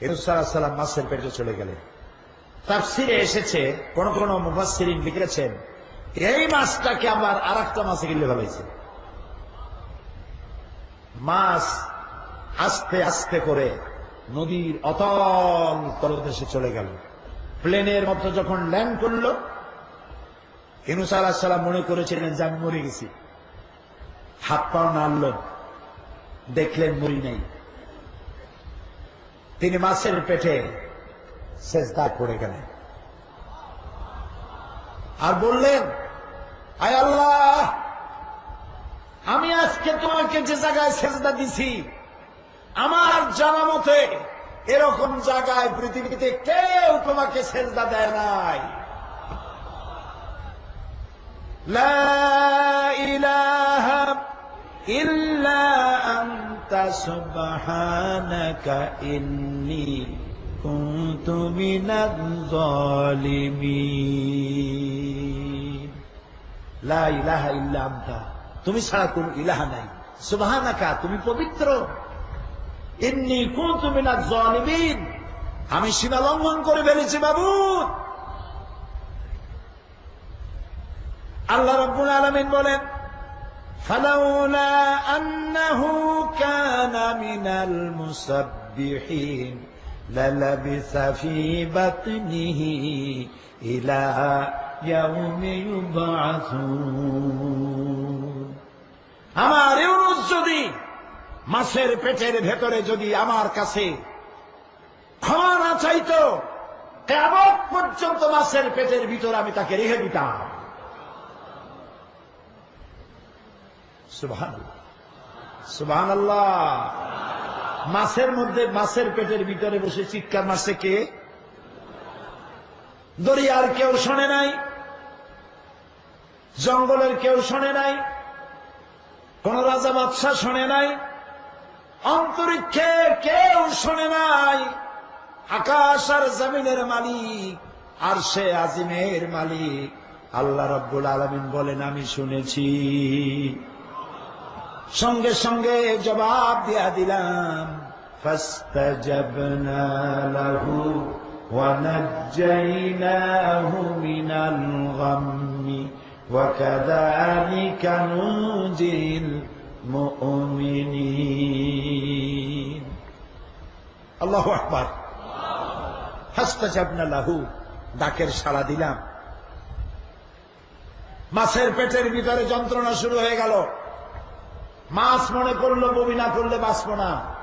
সাল্লাম মাসের পেটে চলে গেলেন। তাফসিরে এসেছে, কোন কোন মুফাসসিরিন লিখেছেন, এই মাছটাকে আবার আর একটা মাছে গিলে ফেলাইছে। মাছ আস্তে আস্তে করে নদীর অতল তলদেশে চলে গেল। প্লেনের মতো যখন ল্যান্ড করল ইনুস সাল্লাম মনে করেছিলেন যে আমি মরে গেছি। হাত পাও নাড়লেন দেখলেন মরি নাই। তিনি মাছের পেটে শেষদা করে গেলেন আর বললেন আয় আল্লাহ আমি আজকে তোমাকে যে জায়গায় সেজদা দিছি আমার জানা মতে এরকম জায়গায় পৃথিবীতে কেউ তোমাকে সেজদা দেয় নাই لا إله إلا أنت سبحانك إني كنت من الظالمين লা ইলাহা ইল্লা আনতা তুমি ছাড়া কোন ইলাহা নাই সুবহানাকা তুমি পবিত্র ইন্নী কুনতু মিনাজ জালিমিন আমি সীমা লঙ্ঘন করে ফেলেছি বাবু আল্লাহ রাব্বুল আলামিন বলেন ফালাউলা আন্নাহু কানা মিনাল মুসাব্বিহিন লালাবিসা ফি বাতনিহি ইলা ইয়াউমি ইউবআসুন আমার ইউনুস যদি মাছের পেটের ভেতরে যদি আমার কাছে ক্ষমা না চাইতো কেমন পর্যন্ত মাছের পেটের ভিতরে আমি তাকে রেখে দিতাম। মাছের মধ্যে, মাছের পেটের ভিতরে বসে চিৎকার মারছে কে? দরিয়ার কেউ শোনে নাই, জঙ্গলের কেউ শোনে নাই, কোন রাজা বাদশাহ শোনে নাই, অন্তরিক্ষে কেউ শোনে নাই, আকাশ আর জমিনের মালিক আর সে আজিমের মালিক। আল্লাহ রব্বুল আলমিন বলেন, আমি শুনেছি। সঙ্গে সঙ্গে জবাব দিয়া দিলাম فاستجبنا له ونجيناه من الغم وكذلك ننجي المؤمنين الله أكبر ফাস্তাজাবনা লাহু ডাকের সাড়া দিলাম মাছের পেটের ভিতরে যন্ত্রণা শুরু হয়ে গেল মাছ মনে করল, বমি না করলে বাঁচব না।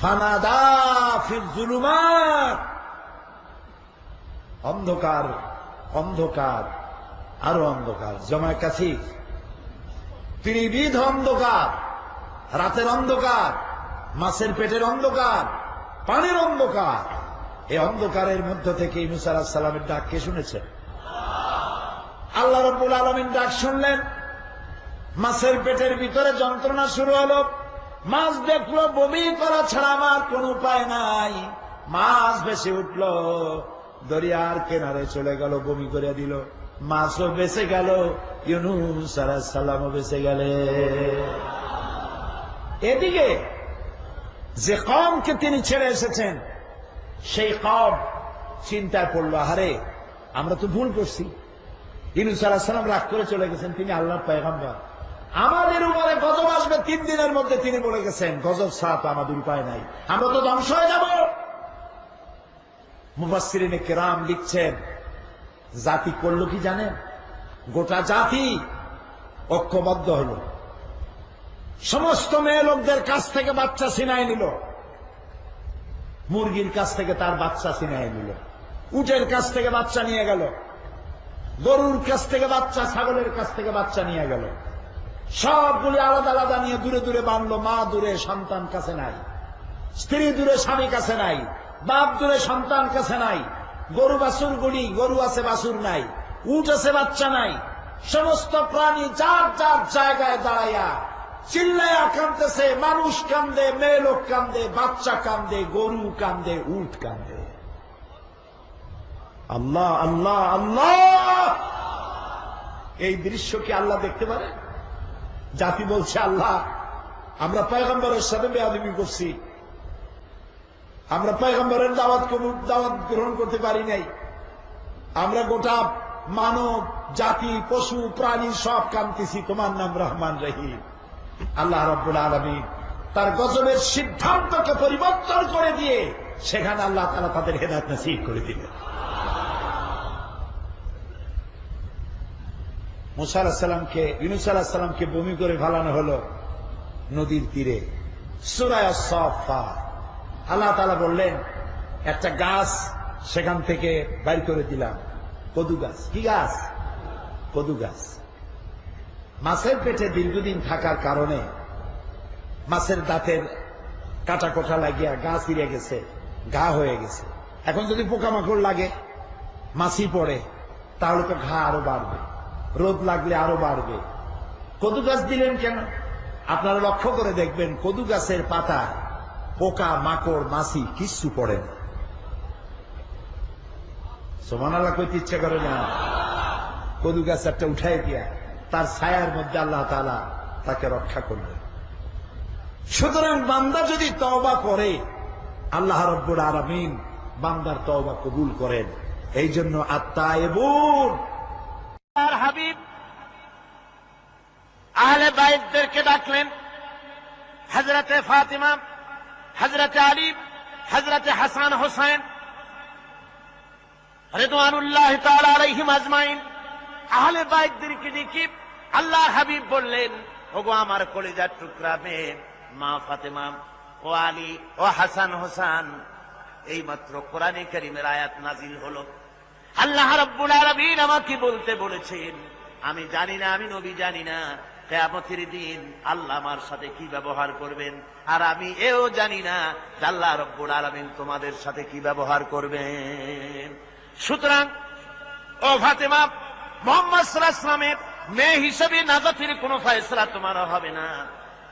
ফানাদা ফির জুলুমাত। অন্ধকার অন্ধকার, আরও অন্ধকার। জমায় কাছি ত্রিবিধ অন্ধকার, রাতের অন্ধকার, মাছের পেটের অন্ধকার, পানির অন্ধকার। এই অন্ধকারের মধ্য থেকে ইনুস সালামের ডাক কে শুনেছেন? আল্লাহ রব্বুল আলমিন ডাক শুনলেন। মাছের পেটের ভিতরে যন্ত্রণা শুরু হলো। মাছ দেখল, বমি করা ছাড়া আমার কোন উপায় নাই। মাছ বেশি উঠল, দরিয়ার কেনারে চলে গেল, বমি করে দিল। মাছও বেঁচে গেল, ইউনুস আলাহ সাল্লামও বেঁচে গেলে। এদিকে যে কমকে তিনি ছেড়ে এসেছেন, সেই কম চিন্তায় পড়ল, আহারে, আমরা তো ভুল করছি। ইনুস আলাহ সালাম রাগ করে চলে গেছেন, তিনি আল্লাহর পয়গম্বর। আমাদের উপরে গজব আসবে, তিন দিনের মধ্যে তিনি বলে গেছেন। গজব সাপ আমাদের উপায় নাই। আমরা তো ধ্বংস হয়ে যাব। মুবাসিরিনে কেরাম লিখছেন, জাতি করল কি জানেন গোটা জাতি ঐক্যবদ্ধ হলো। সমস্ত মেয়ে লোকদের কাছ থেকে বাচ্চা ছিনাই নিল। মুরগির কাছ থেকে তার বাচ্চা ছিনাই নিল। উটের কাছ থেকে বাচ্চা নিয়ে গেল। গরুর কাছ থেকে বাচ্চা, ছাগলের কাছ থেকে বাচ্চা নিয়ে গেল। সবগুলি আলাদা আলাদা নিয়ে দূরে দূরে বানলো, মা দূরে, সন্তান কাছে নাই। স্ত্রী দূরে, স্বামী কাছে নাই। বাপ দূরে, সন্তান কাছে নাই। গরু বাছুর গুলি গরু আছে, বাছুর নাই। উঠ আছে, বাচ্চা নাই। সমস্ত প্রাণী যার যার জায়গায় দাঁড়াইয়া চিল্লায়া কান্দতেছে মানুষ কান্দে, মেয়ে লোক কান্দে, বাচ্চা কান্দে, গরু কান্দে উঠ কান্দে। আল্লাহ আল্লাহ আল্লাহ! এই দৃশ্য কি আল্লাহ দেখতে পারে? জাতি বলছে আল্লাহ, আমরা পয়গম্বরের সাথে বেয়াদবি করছি। আমরা পয়গম্বরের দাওয়াত দাওয়াত গ্রহণ করতে পারি নাই। আমরা গোটা মানব, জাতি, পশু, প্রাণী সব কান্তিছি তোমার নাম রহমান রহিম। আল্লাহ রব্বুল আলমী তার গজবের সিদ্ধান্তকে পরিবর্তন করে দিয়ে সেখানে আল্লাহ তালা তাদের হেদায়ত নসিব করে দিলেন। মুসা আলাহিসাল্লামকে ইউনুস আলাহিসাল্লামকে বমি করে ফালানো হলো নদীর তীরে। আল্লাহ তালা বললেন, একটা গাছ সেখান থেকে বাইর করে দিলাম। কদু গাছ। কি গাছ? কদু গাছ। মাছের পেটে দীর্ঘদিন থাকার কারণে মাছের দাঁতের কাটা কোটা লাগিয়া গা ফিরে গেছে, ঘা হয়ে গেছে। এখন যদি পোকামাকড় লাগে, মাছি পড়ে, তাহলে তো ঘা আরও বাড়বে। রোদ লাগলে আরও বাড়বে। কদু গাছ দিলেন কেন? আপনারা লক্ষ্য করে দেখবেন, কদু গাছের পাতা, পোকা, মাকড়, মাছি কিচ্ছু পড়ে না। সমান আল্লাহ কইতে ইচ্ছা করে না। কদু গাছ একটা উঠাই দিয়া তার ছায়ার মধ্যে আল্লাহ তালা তাকে রক্ষা করলেন। সুতরাং বান্দা যদি তওবা করে, আল্লাহ রব্বুল আলমিন বান্দার তওবা কবুল করেন। এই জন্য আত্মা এবং আর হাবিব। আহলে বাইতদেরকে ডাকলেন। হজরতে ফাতিমা হজরতে আলী হজরতে হাসান হোসেন। রেদওয়ানুল্লাহ আলাইহিম আজমাইন। আহলে বাইতদেরকে ডেকে আল্লাহ হাবিব বললেন, ওগো আমার কলিজার টুকরা মেয়ে, মা ফাতেমা ও আলী ও হাসান হোসেন, এইমাত্র কোরআনে কারিমের আয়াত নাজিল হলো। আল্লাহ রব্বুল আলামিন আমাকে বলতে বলেছেন, আমি জানি না, আমি নবী জানি না, কেয়ামতের দিন আল্লাহ আমার সাথে কি ব্যবহার করবেন, আর আমি এও জানি না আল্লাহ রব্বুল আলামিন তোমাদের সাথে কি ব্যবহার করবেন। সুতরাং, ও ফাতেমা, মোহাম্মদ সাল্লাহামের মেয়ে হিসেবে নাজাতের কোন ফয়সলা তোমার হবে না।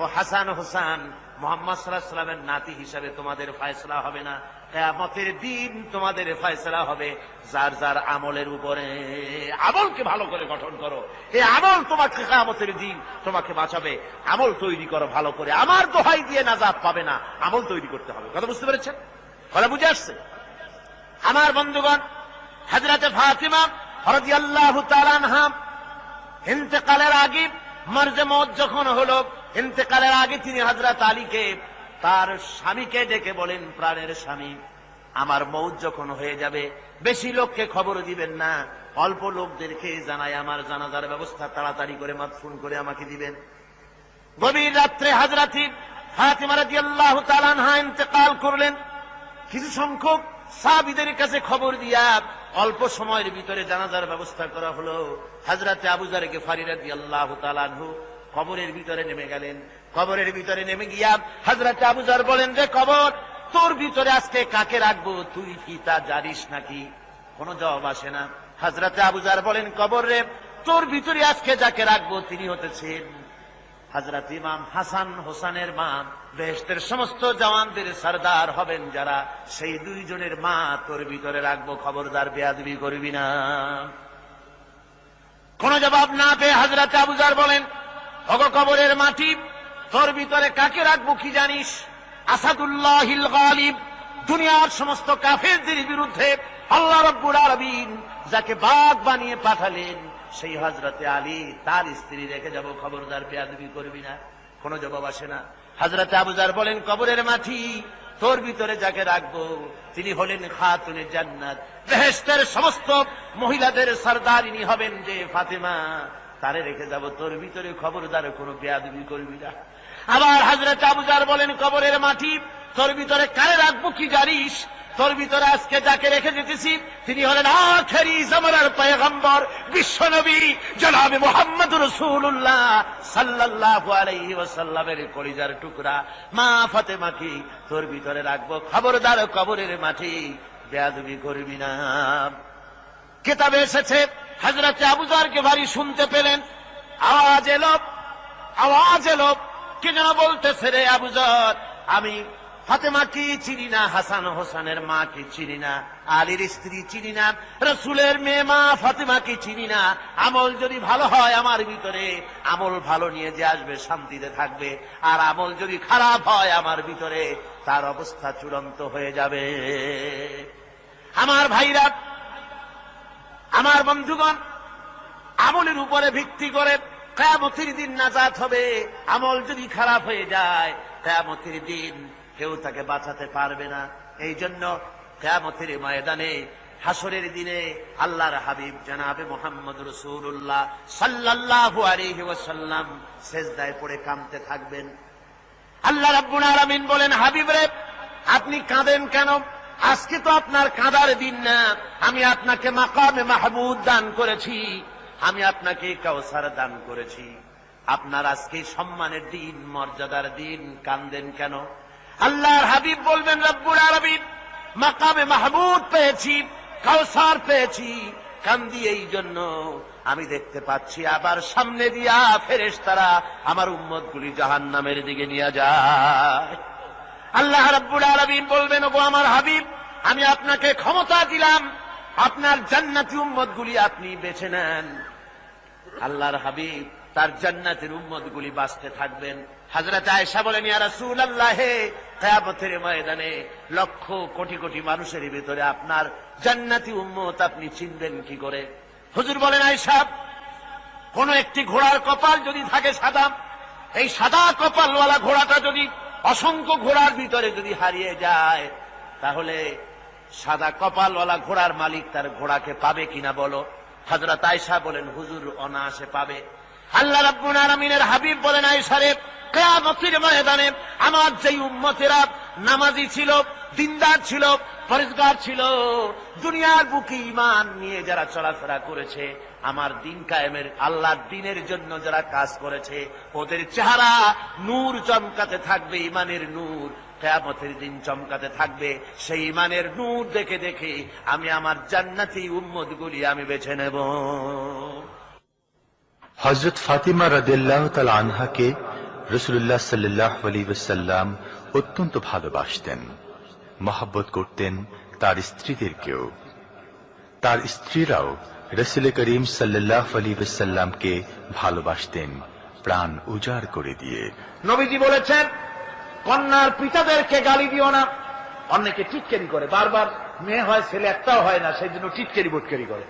ও হাসান হোসান মোহাম্মদ সাল্লাহ সাল্লামের নাতি হিসাবে তোমাদের ফয়সলা হবে না। কেয়ামতের দিন তোমাদের ফয়সলা হবে। যার যার আমলের উপরে আমলকে ভালো করে গঠন করো। এই আমল তোমাকে কেয়ামতের দিন তোমাকে বাঁচাবে। আমল তৈরি করো ভালো করে। আমার দোহাই দিয়ে নাজাদ পাবে না। আমল তৈরি করতে হবে। কথা বুঝতে পেরেছেন? কথা বুঝে আসছে? আমার বন্ধুগণ হজরত ফাতিমা হরদিয়াল্লাহু তাআলা ইন্তেকালের আগে মর্জে মত যখন হলো ইন্তেকালের আগে তিনি হজরত আলীকে তার স্বামীকে ডেকে বলেন, প্রাণের স্বামী, আমার মৌত যখন হয়ে যাবে, বেশি লোককে খবর দিবেন না। অল্প লোকদেরকে জানাই আমার জানাজার ব্যবস্থা তাড়াতাড়ি করে মাতফুন করে আমাকে দিবেন। গভীর রাত্রে হাজরাতি তাআলা ইন্তেকাল করলেন। কিছু সংখ্যক সাহাবিদের কাছে খবর দিয়া অল্প সময়ের ভিতরে জানাজার ব্যবস্থা করা হলো। হাজরাতে আবুজার গেফারি রাদিয়াল্লাহু তাআলা আনহু কবরের ভিতরে নেমে গেলেন। কবরের ভিতরে নেমে গিয়া হাজরাতে আবুজার বলেন যে কবর, তোর ভিতরে আজকে কাকে রাখব? তুই কি তা জানিস নাকি? কোনো জবাব আসে না। হাজরাতে আবুজার বলেন, কবর রে, তোর ভিতরে আজকে যাকে রাখব তিনি হতেছেন হাজরত ইমাম হাসান হোসানের মা। বেহেস্তের সমস্ত জওয়ানদের সর্দার হবেন যারা। সেই দুইজনের মা তোর ভিতরে রাখব। খবরদার বেয়াদবি করবি না। কোন জবাব না পেয়ে হাজরাতে আবুজার বলেন অগ কবরের মাটি, তোর ভিতরে কাকে রাখব কি জানিস? আসাদুল্লাহিল গালিব, দুনিয়ার সমস্ত কাফেরদের বিরুদ্ধে আল্লাহ রব্বুল আলামিন যাকে বাঘ বানিয়ে পাঠালেন, সেই হজরতে আলী তার স্ত্রী রেখে যাব, খবরদার বেয়াদবি করবি না, কোনো জবাব আসে না। হজরতে আবুজার বলেন, কবরের মাটি, তোর ভিতরে যাকে রাখব? তিনি হলেন খাতুনে জান্নাত। বেহেস্তের সমস্ত মহিলাদের সর্দারিনী হবেন যে ফাতেমা। তারে রেখে যাব, তোর ভিতরে খবরদার কোনো বেয়াদবি করবি না। আবার হাজরা চাবুজার বলেন, কবরের মাটি, তোর ভিতরে কারে রাখব কি জানিস? তোর ভিতরে আজকে যাকে রেখে যেতেছি, তিনি হলেন আখেরি জামানার পয়গম্বর বিশ্বনবী জনাবে মোহাম্মদ রসুল্লাহ সাল্লাল্লাহু আলাইহি ওয়াসাল্লামের কলিজার টুকরা। মা ফাতেমাকে তোর ভিতরে রাখব খবরদার কবরের মাটি, বেয়াদবি করবি না। কেতাবে এসেছে হজরত আবুজারকে ভারী শুনতে পেলেন। আওয়াজ এলো আওয়াজ এলো। কে যেন বলতেছে রে আবুজার আমি ফাতেমাকে চিনি না, হাসান হোসেনের মাকে চিনি না, আলীর স্ত্রী চিনি না, রসুলের মেয়ে মা ফাতেমাকে চিনি না, আমল যদি ভালো হয় আমার ভিতরে, আমল ভালো নিয়ে যে আসবে শান্তিতে থাকবে, আর আমল যদি খারাপ হয় আমার ভিতরে, তার অবস্থা চূড়ান্ত হয়ে যাবে। আমার ভাইরা আমার বন্ধুগণ, আমলের উপরে ভিত্তি করে কেয়ামতির দিন নাজাত হবে, আমল যদি খারাপ হয়ে যায়, কেয়ামতির দিন কেউ তাকে বাঁচাতে পারবে না। এই জন্য কেয়ামতির ময়দানে, হাসরের দিনে আল্লাহর হাবিব জানাবে মোহাম্মদ রসুল্লাহ সাল্লাল্লাহু আলাইহি ওয়াসাল্লাম সেজদায় পড়ে কামতে থাকবেন। আল্লাহ রাব্বুল আলামিন বলেন, হাবিব রে, আপনি কাঁদেন কেন? আজকে তো আপনার কাঁদার দিন না। আমি আপনাকে মাকামে মাহবুদ দান করেছি। আমি আপনাকে কাউসার দান করেছি। আপনার আজকে সম্মানের দিন, মর্যাদার দিন, কান্দেন কেন? আল্লাহর হাবিব বলবেন, রব্বুল আলামিন, মাকামে মাহবুদ পেয়েছি কাউসার পেয়েছি। কান্দি এই জন্য। আমি দেখতে পাচ্ছি আবার সামনে দিয়া ফেরেশ তারা আমার উম্মত গুলি জাহান নামের দিকে নিয়ে যায়। আল্লাহ রাব্বুল আলামিন বলবেন, ওগো আমার হাবিব, আমি আপনাকে ক্ষমতা দিলাম। আপনার জান্নাতি উম্মত গুলি আপনি বেছে নেন। আল্লাহর হাবিব তার জান্নাতের উম্মত গুলি বাঁচতে থাকবেন। হাজরত আয়েশা বলেন, ইয়া রাসূলুল্লাহ কিয়ামতের ময়দানে লক্ষ কোটি কোটি মানুষের ভিতরে আপনার জান্নাতি উম্মত আপনি চিনবেন কি করে? হুজুর বলেন, আয়েশা, কোন একটি ঘোড়ার কপাল যদি থাকে সাদা, এই সাদা কপালওয়ালা ঘোড়াটা যদি অসংখ্য ঘোড়ার ভিতরে যদি হারিয়ে যায়, তাহলে সাদা কপালওয়ালা ঘোড়ার মালিক তার ঘোড়াকে পাবে কিনা বলো? হজরত আয়সা বলেন, হুজুর অনায়াসে পাবে। আল্লাহ রাব্বুল আলামিনের হাবিব বলেন আয়সা রে, কিয়ামতের ময়দানে আমার যেই উম্মতেরা নামাজি ছিল, দিনদার ছিল পরিষ্কার ছিল। দুনিয়ার বুকে ইমান নিয়ে যারা চলাফেরা করেছে, আমার দিন কায়েমের, আল্লাহর দিনের জন্য যারা কাজ করেছে, ওদের চেহারা নূর চমকাতে থাকবে ইমানের নূর। কেয়ামতের দিন চমকাতে থাকবে, সেই ইমানের নূর দেখে দেখে আমি আমার জান্নাতি উম্মত গুলি আমি বেছে নেব। হজরত ফাতিমা রাদিল্লাহ তাল আনহাকে রসুল্লাহ সাল্লাহ আলী ওসাল্লাম অত্যন্ত ভালোবাসতেন। মহাব্বত করতেন তার স্ত্রীদেরকেও। তার স্ত্রীরাও রসুল করিম সাল্লাহ আলী ওসাল্লামকে ভালোবাসতেন, প্রাণ উজাড় করে দিয়ে। নবীজি বলেছেন, কন্যার পিতাদেরকে গালি দিও না। অনেকে টিটকেরি করে। বারবার মেয়ে হয়, ছেলে একটাও হয় না সেই জন্য টিটকেরি বুটকেরি করে।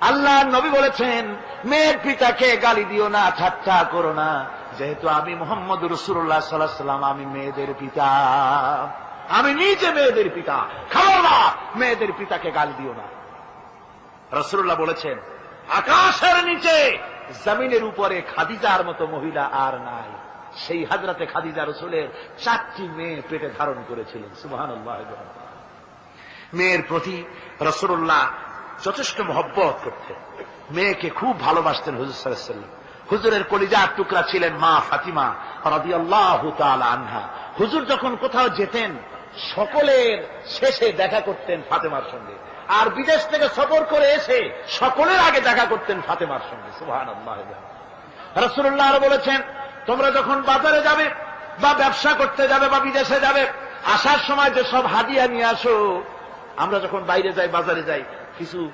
আল্লাহ নবী বলেছেন, মেয়ের পিতাকে গালি দিও না, ঠাট্টা করো না। যেহেতু আমি মোহাম্মদ রসুল্লাহ সাল্লাহ সাল্লাম আমি মেয়েদের পিতা। আমি নিজে মেয়েদের পিতা। খবরদার মেয়েদের পিতাকে গালি দিও না। রসুল্লাহ বলেছেন, আকাশের নিচে জমিনের উপরে খাদিজার মতো মহিলা আর নাই। সেই হাজরাতে খাদিজা রসুলের চারটি মেয়ে পেটে ধারণ করেছিলেন। সুবাহান মেয়ের প্রতি রসুল্লাহ যথেষ্ট মহব্বত করতেন। মেয়েকে খুব ভালোবাসতেন হুজুর সাল্লাম হুজুরের কলিজার টুকরা ছিলেন মা ফাতিমা রাদি আল্লাহ আনহা। হুজুর যখন কোথাও যেতেন সকলের শেষে দেখা করতেন ফাতেমার সঙ্গে। আর বিদেশ থেকে সফর করে এসে সকলের আগে দেখা করতেন ফাতেমার সঙ্গে। রসুল্লাহ আরও বলেছেন, তোমরা যখন বাজারে যাবে বা ব্যবসা করতে যাবে বা বিদেশে যাবে, আসার সময় যে সব হাদিয়া নিয়ে আসো, আমরা যখন বাইরে যাই, বাজারে যাই, কিছু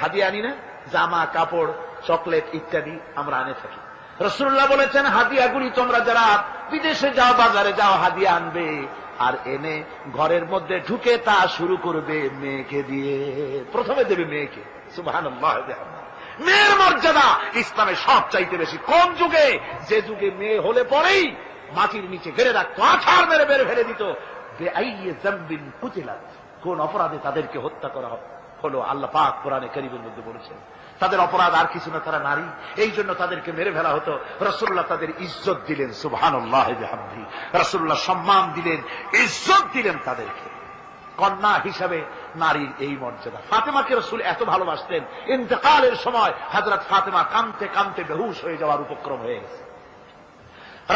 হাদিয়া আনি না? জামা, কাপড়, চকলেট ইত্যাদি আমরা আনে থাকি। রসুল্লাহ বলেছেন, হাদিয়াগুলি তোমরা যারা বিদেশে যাও, বাজারে যাও, হাদিয়া আনবে। আর এনে ঘরের মধ্যে ঢুকে তা শুরু করবে মেয়েকে দিয়ে। প্রথমে দেবে মেয়েকে। সুবাহ মেয়ের মর্যাদা ইসলামে সব চাইতে বেশি। কোন যুগে? যে যুগে মেয়ে হলে পরেই মাটির নিচে গেড়ে রাখতো, আছাড় মেরে মেরে ফেলে দিত। কোন অপরাধে তাদেরকে হত্যা করা হলো? আল্লাহ পাক কোরআনে করিমের মধ্যে বলেছেন তাদের অপরাধ আর কিছু না, তারা নারী। এই জন্য তাদেরকে মেরে ফেলা হতো। রসুল্লাহ তাদের ইজ্জত দিলেন সুবহান রসুল্লাহ সম্মান দিলেন, ইজ্জত দিলেন তাদেরকে। কন্যা হিসাবে নারীর এই মর্যাদা। ফাতেমাকে রসুল এত ভালোবাসতেন। ইন্তকালের সময় হাজরত ফাতেমা কামতে কামতে বেহুশ হয়ে যাওয়ার উপক্রম হয়ে গেছে।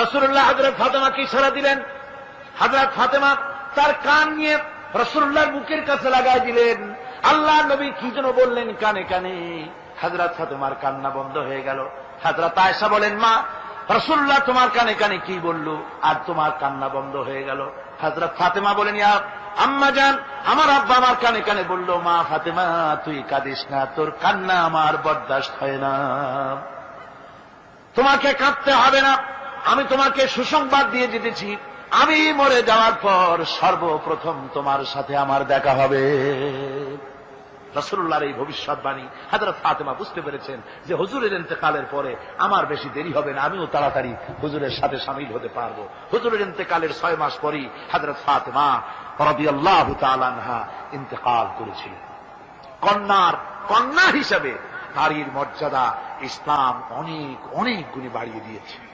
রসুল্লাহ হাজরত ফাতেমাকে ইশারা দিলেন? হাজরত ফাতেমা তার কান নিয়ে রসুল্লাহর বুকের কাছে লাগাই দিলেন। আল্লাহ নবী কি যেন বললেন কানে কানে। হাজরত ফাতেমার কান্না বন্ধ হয়ে গেল। হাজরত আয়সা বলেন, মা রসুল্লাহ তোমার কানে কানে কি বলল? আর তোমার কান্না বন্ধ হয়ে গেল। হজরত ফাতেমা বলেন, ইয়া আম্মা যান আমার আব্বা আমার কানে কানে বলল, মা ফাতেমা, তুই কাঁদিস না, তোর কান্না আমার বরদাস্ত হয় না। তোমাকে কাঁদতে হবে না। আমি তোমাকে সুসংবাদ দিয়ে যেতেছি আমি মরে যাওয়ার পর সর্বপ্রথম তোমার সাথে আমার দেখা হবে। রসুল্লাহর এই ভবিষ্যৎবাণী হাজরত ফাতেমা বুঝতে পেরেছেন যে হুজুরের ইন্তেকালের পরে আমার বেশি দেরি হবে না, আমিও তাড়াতাড়ি হুজুরের সাথে সামিল হতে পারব। হুজুরের ইন্তেকালের ছয় মাস পরই হাজরত ফাতেমা রবিআল্লাহ তালানহা ইন্তেকাল করেছিলেন। কন্যার, কন্যা হিসাবে নারীর মর্যাদা ইসলাম অনেক অনেক গুণে বাড়িয়ে দিয়েছে।